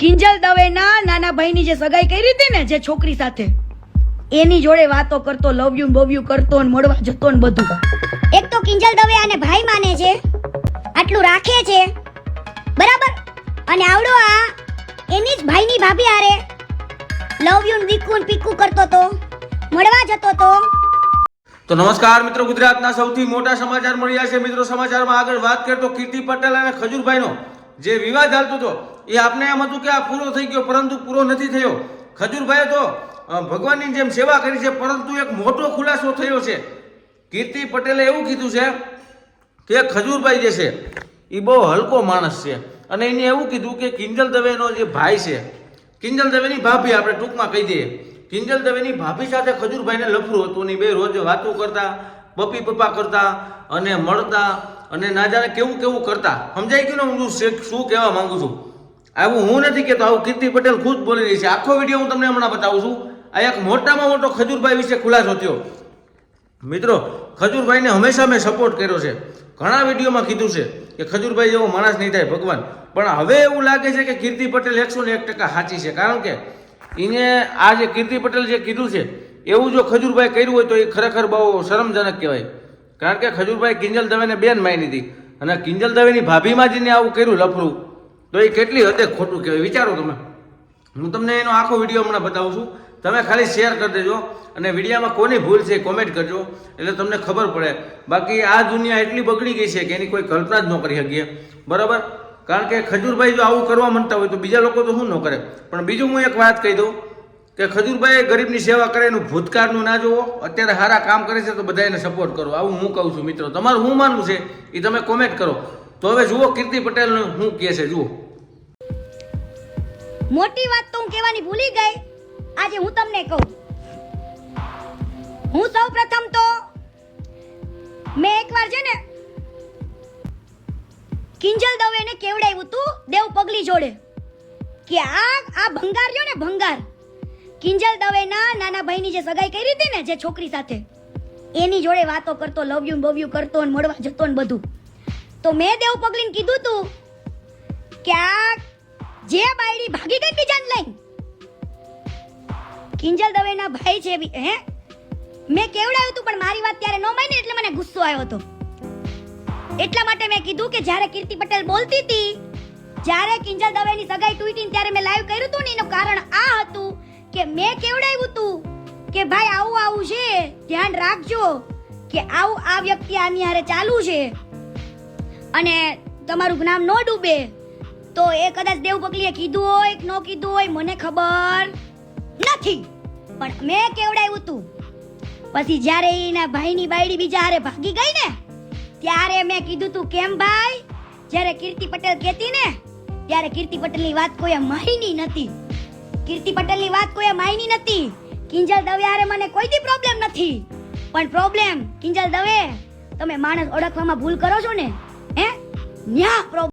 કિંજલ દવેના નાના ભાઈની જે સગાઈ કરી હતી ને જે છોકરી સાથે એની જોડે વાતો કરતો લવ યુ બવ યુ કરતો ને મળવા જતો ને બધું. એક તો કિંજલ દવે આને ભાઈ માને છે આટલું રાખે છે બરાબર? અને આવડો આ એની જ ભાઈની ભાભી આરે લવ યુ વીકુ ને પીકુ કરતો તો મળવા જતો તો. તો નમસ્કાર મિત્રો ગુજરાતના સૌથી મોટા સમાચાર મળ્યા છે. મિત્રો સમાચારમાં આગળ વાત કરતો કીર્તિ પટેલ અને ખજૂરભાઈનો. જે વિવાદ હાલતો હતો, એ આપને એમ હતું કે આ પૂરો થઈ ગયો, પરંતુ પૂરો નથી થયો. ખજૂરભાઈએ તો ભગવાનની જેમ સેવા કરી છે, પરંતુ એક મોટો ખુલાસો થયો છે. કીર્તિ પટેલે એવું કીધું છે કે ખજૂરભાઈ જે છે, એ બહુ હલકો માણસ છે. અને એને એવું કીધું કે કિંજલ દવેનો જે ભાઈ છે, કિંજલ દવેની ભાભી આપણે ટૂંકમાં કહી દઈએ. કિંજલ દવેની ભાભી સાથે ખજૂરભાઈને લફરું હતું ને બે રોજ વાતો કરતા પપ્પી પપ્પા કરતા અને મળતા અને ના જાણે કેવું કેવું કરતા. સમજાય ગયું ને હું શું કહેવા માંગુ છું? આવું હું નથી કહેતો, આવું કીર્તિ પટેલ ખુદ બોલી રહી છે. આખો વીડિયો હું તમને હમણાં બતાવું છું. આ એક મોટામાં મોટો ખજૂરભાઈ વિશે ખુલાસો થયો. મિત્રો, ખજૂરભાઈને હંમેશા મેં સપોર્ટ કર્યો છે. ઘણા વિડીયોમાં કીધું છે કે ખજૂરભાઈ જેવો માણસ નહીં થાય, ભગવાન. પણ હવે એવું લાગે છે કે કીર્તિ પટેલ એકસો ને એક ટકા સાચી છે. કારણ કે એને આ જે કીર્તિ પટેલ જે કીધું છે, એવું જો ખજૂરભાઈ કર્યું હોય તો એ ખરેખર બહુ શરમજનક કહેવાય. કારણ કે ખજૂરભાઈ કિંજલ દવેને બેન માની હતી અને કિંજલ દવેની ભાભીમાજીને આવું કર્યું લફરું. તો એ કેટલી હદે ખોટું કહેવાય? વિચારો તમે. હું તમને એનો આખો વીડિયો હમણાં બતાવું છું. તમે ખાલી શેર કરી દેજો અને વિડીયામાં કોની ભૂલ છે કોમેન્ટ કરજો. એટલે તમને ખબર પડે. બાકી આ દુનિયા એટલી બગડી ગઈ છે કે એની કોઈ કલ્પના જ ન કરી શકીએ. બરાબર? કારણ કે ખજૂરભાઈ જો આવું કરવા માંગતા હોય તો બીજા લોકો તો શું ન કરે? પણ બીજું હું એક વાત કહી દઉં. કે ખજૂરભાઈ ગરીબની સેવા કરે એનું ભૂતકાળનું ના જુઓ, અત્યારે સારા કામ કરે છે તો બધાને સપોર્ટ કરો. આવું હું કહું છું મિત્રો. તમારું હું માનવું છે એ તમે કોમેન્ટ કરો. તો હવે જુઓ કીર્તિ પટેલનું હું કહે છે, જુઓ. મોટી વાત તો હું કહેવાની ભૂલી ગઈ. આજે હું તમને કહું. હું સૌ પ્રથમ તો મેં એકવાર છે ને કિંજલ દવેને કેવડાવ્યું તું? દેવ પગલી જોડે. કે આ આ ભંગાર છે ને ભંગાર. કિંજલ દવેના નાના ભાઈની જે સગાઈ કરી હતી ને જે છોકરી સાથે, એની જોડે વાતો કરતો લવ યુ બવ યુ કરતો ને મળવા જતો ને બધું. તો મેં દેવ પગલીને કીધું તું કે આ જે બાયડી ભાગી ગઈ બીજાને લઈને, કિંજલ દવેના ભાઈ છે હે? મેં કેવડાવ્યું તું, પણ મારી વાત ત્યારે ન માની એટલે મને ગુસ્સો આવ્યો હતો. એટલા માટે મેં કીધું કે જ્યારે કીર્તિ પટેલ બોલતી હતી, જ્યારે કિંજલ દવેની સગાઈ તૂટી ત્યારે મેં લાઈવ કર્યું હતું ને, એનું કારણ આ હતું કે મેં કેવડાવ્યું તું? કે ભાઈ, આવું આવું છે, ધ્યાન રાખજો કે આવું આ વ્યક્તિ આની હારે ચાલુ છે. અને તમારું નામ ન ડૂબે. તો એ કદાચ દેવ પગલીએ કીધું હોય કે ન કીધું હોય, મને ખબર નથી. પણ મેં કેવડાવ્યું તું. પછી જ્યારે એના ભાઈની બાયડી બીજા હારે ભાગી ગઈ ને, ત્યારે મેં કીધું તું, કેમ ભાઈ? જ્યારે કીર્તિ પટેલ કહેતી ને, ત્યારે કીર્તિ પટેલની વાત કોઈએ માયની નથી. કીર્તિ પટેલની વાત કોઈએ માયની નથી. કિંજલ દવે હારે મને કોઈ દી પ્રોબ્લેમ નથી. પણ પ્રોબ્લેમ કિંજલ દવે, તમે માણસ ઓળખવામાં ભૂલ કરો છો ને, હે? ન્યા પ્રોબ્લેમ